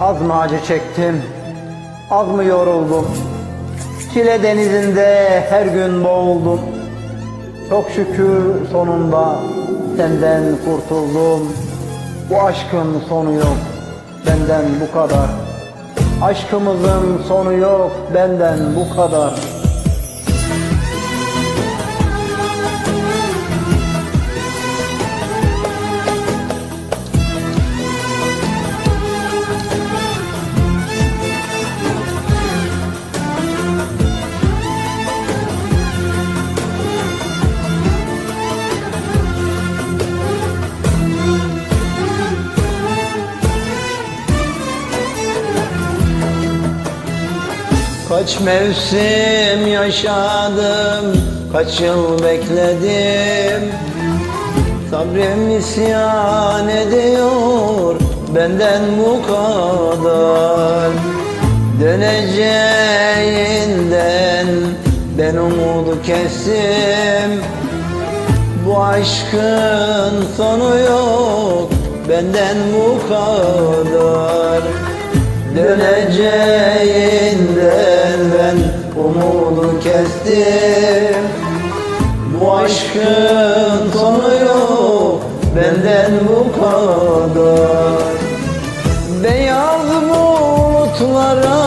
Az mı acı çektim, az mı yoruldum? Çile denizinde her gün boğuldum. Çok şükür sonunda senden kurtuldum. Bu aşkın sonu yok, benden bu kadar. Aşkımızın sonu yok, benden bu kadar. Kaç mevsim yaşadım, kaç yıl bekledim. Sabrım isyan ediyor, benden bu kadar. Döneceğinden ben umudu kestim. Bu aşkın sonu yok, benden bu kadar Döneceğinden ben umudu kestim. Bu aşkın sonu yok benden bu kadar. Beyaz bulutlara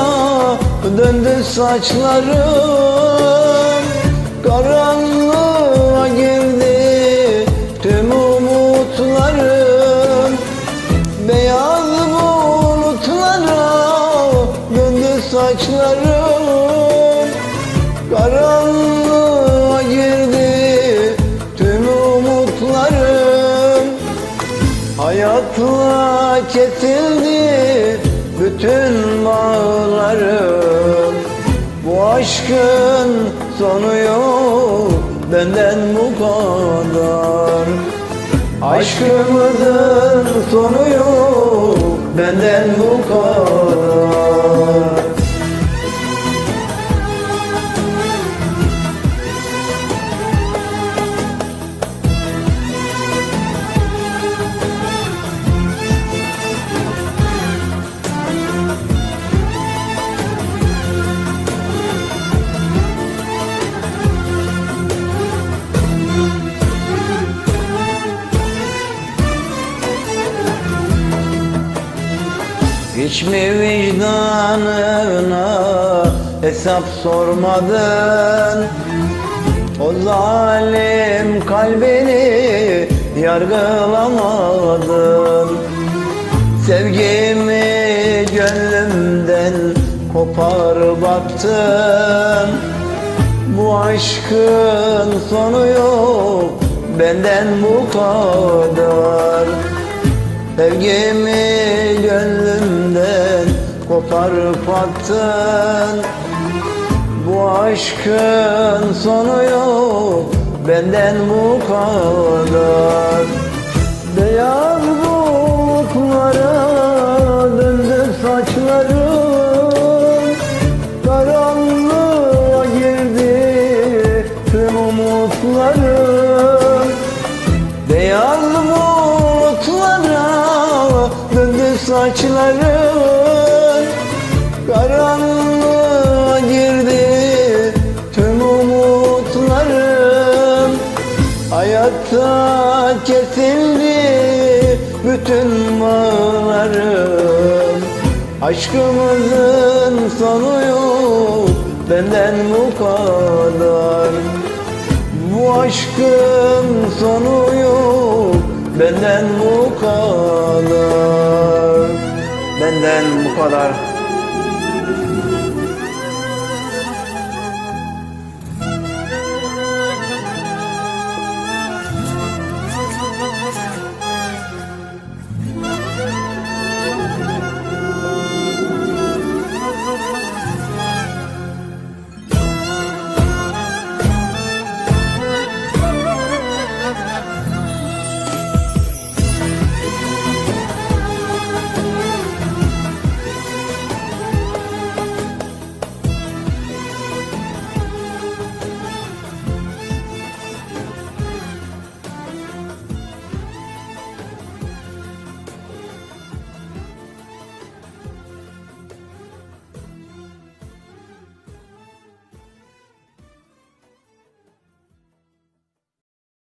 döndü saçlarım. Karanlığa Kesildi bütün bağlarım Bu aşkın sonu yok benden bu kadar. Aşkımızın sonu yok benden bu kadar Hiç mi vicdanına hesap sormadın. O zalim kalbini yargılamadın. Sevgimi gönlümden kopar baktın. Bu aşkın sonu yok benden bu kadar. Sevgimi gönlümden koparıp attın. Bu aşkın sonu yok benden bu kadar. Beyaz bulutlara döndü saçlarım. Karanlığa girdi tüm umutlarım. Beyaz bulutlara döndü saçların Hayatta kesildi bütün bağlarım Aşkımızın sonu yok benden bu kadar. Bu aşkın sonu yok Benden bu kadar. Benden bu kadar